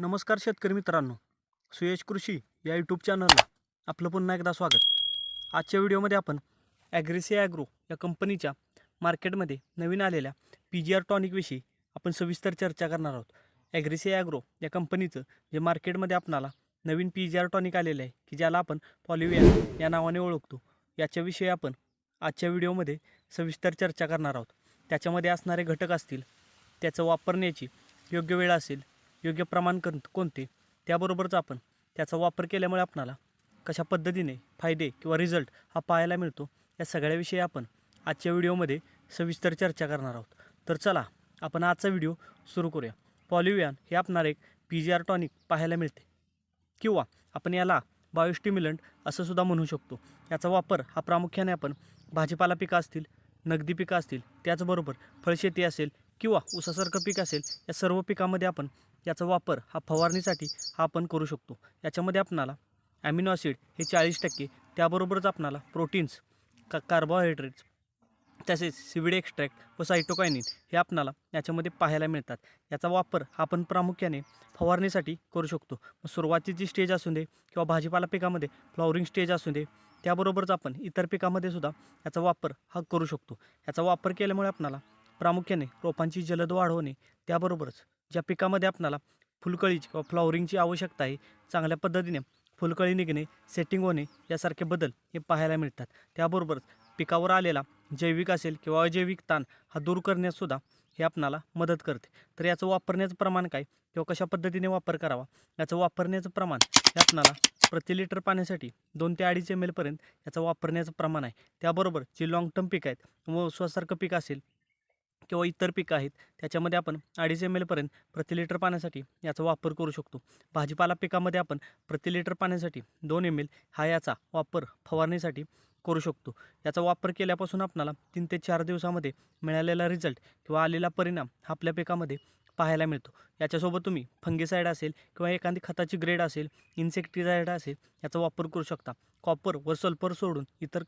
नमस्कार शेतकरी मित्रांनो. सुयश कृषी या यूट्यूब चॅनलला आपलं पुन्हा एकदा स्वागत. आजच्या व्हिडिओमध्ये आपण ॲग्रेसी ॲग्रो या कंपनीच्या मार्केटमध्ये नवीन आलेल्या पी जी आर टॉनिकविषयी आपण सविस्तर चर्चा करणार आहोत. ॲग्रेसी ॲग्रो या कंपनीचं जे मार्केटमध्ये आपणाला नवीन पी जी आर टॉनिक आलेलं आहे की ज्याला आपण पॉलिव्हिया या नावाने ओळखतो याच्याविषयी आपण आजच्या व्हिडिओमध्ये सविस्तर चर्चा करणार आहोत. त्याच्यामध्ये असणारे घटक असतील त्याचं वापरण्याची योग्य वेळ असेल योग्य प्रमाण कोण कोणते? त्याबरोबरच आपण त्याचा वापर केल्यामुळे आपणाला कशा पद्धतीने फायदे किंवा रिझल्ट हा पाहायला मिळतो या सगळ्याविषयी आपण आजच्या व्हिडिओमध्ये सविस्तर चर्चा करणार आहोत. तर चला आपण आजचा व्हिडिओ सुरू करूया. पॉलिवियान हे आपणाला एक पी जी आर टॉनिक पाहायला मिळते. किंवा आपण याला बायोस्टिम्युलंट असं सुद्धा म्हणू शकतो. याचा वापर हा प्रामुख्याने आपण भाजीपाला पिकं असतील नगदी पिकं असतील त्याचबरोबर फळशेती असेल किंवा ऊसासारखं पीक असेल या सर्व पिकामध्ये आपण याचा वापर हा फवारणीसाठी हा आपण करू शकतो. याच्यामध्ये आपणाला ॲमिनो ॲसिड हे चाळीस टक्के त्याबरोबरच आपणाला प्रोटीन्स का कार्बोहायड्रेट्स तसेच सिविड एक्स्ट्रॅक्ट व सायटोकायनिन हे आपणाला याच्यामध्ये पाहायला मिळतात. याचा वापर आपण प्रामुख्याने फवारणीसाठी करू शकतो. मग सुरुवातीची स्टेज असू दे किंवा भाजीपाला पिकामध्ये फ्लॉवरिंग स्टेज असू दे त्याबरोबरच आपण इतर पिकामध्ये सुद्धा याचा वापर हा करू शकतो. याचा वापर केल्यामुळे आपणाला प्रामुख्याने रोपांची जलद वाढ होणे त्याबरोबरच ज्या पिकामध्ये आपणाला फुलकळीची किंवा फ्लॉवरिंगची आवश्यकता आहे चांगल्या पद्धतीने फुलकळी निघणे सेटिंग होणे यासारखे बदल हे पाहायला मिळतात. त्याबरोबरच पिकावर आलेला जैविक असेल किंवा अजैविक ताण हा दूर करण्यासुद्धा हे आपणाला मदत करते. तर याचं वापरण्याचं प्रमाण काय किंवा कशा पद्धतीने वापर करावा याचं वापरण्याचं प्रमाण हे आपणाला प्रति लिटर पाण्यासाठी दोन ते अडीच एम एलपर्यंत याचं वापरण्याचं प्रमाण आहे. त्याबरोबर जे लॉंग टर्म पीक आहेत व स्वसारखं पीक असेल किंवा इतर पिकं आहेत त्याच्यामध्ये आपण अडीच एम एलपर्यंत प्रति लिटर पाण्यासाठी याचा वापर करू शकतो. भाजीपाला पिकामध्ये आपण प्रति लिटर पाण्यासाठी दोन एम एल हा याचा वापर फवारणीसाठी करू शकतो. याचा वापर केल्यापासून आपणाला तीन ते चार दिवसामध्ये मिळालेला रिझल्ट किंवा आलेला परिणाम हा आपल्या पिकामध्ये पाहायला मिळतो. याच्यासोबत तुम्ही फंगीसाईड असेल किंवा एखादी खताची ग्रेड असेल इन्सेक्टिसाईड असेल याचा वापर करू शकता. कॉपर व सल्फर सोडून इतर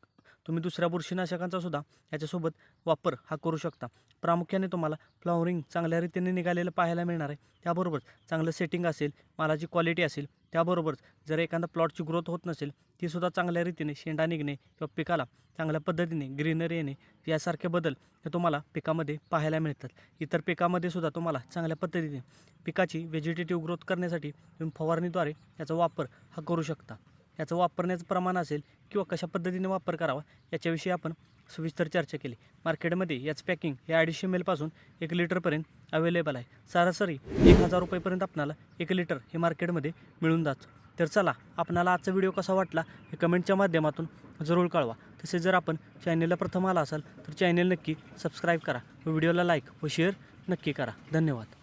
तुम्ही दुसऱ्या बुरशीनाशकांचा सुद्धा याच्यासोबत वापर हा करू शकता. प्रामुख्याने तुम्हाला फ्लॉवरिंग चांगल्या रीतीने निघालेलं पाहायला मिळणार आहे. त्याबरोबर चांगलं सेटिंग असेल मालाची क्वालिटी असेल त्याबरोबरच जर एखादा प्लॉटची ग्रोथ होत नसेल तीसुद्धा चांगल्या रीतीने शेंडा निघणे किंवा पिकाला चांगल्या पद्धतीने ग्रीनरी येणे यासारखे बदल हे तुम्हाला पिकामध्ये पाहायला मिळतात. इतर पिकामध्ये सुद्धा तुम्हाला चांगल्या पद्धतीने पिकाची व्हेजिटेटिव्ह ग्रोथ करण्यासाठी तुम्ही फवारणीद्वारे याचा वापर हा करू शकता. याचं वापरण्याचं प्रमाण असेल किंवा कशा पद्धतीने वापर करावा याच्याविषयी आपण सविस्तर चर्चा केली. मार्केटमध्ये याचं पॅकिंग हे अडीचशे मेलपासून एक लिटरपर्यंत अवेलेबल आहे. सरासरी एक हजार रुपयेपर्यंत आपणाला एक लिटर हे मार्केटमध्ये मिळून जातं. तर चला आपणाला आजचा व्हिडिओ कसा वाटला हे कमेंटच्या माध्यमातून जरूर कळवा. तसे जर आपण चॅनेलला प्रथम आला असाल तर चॅनेल नक्की सबस्क्राईब करा व व्हिडिओला लाईक व शेअर नक्की करा. धन्यवाद.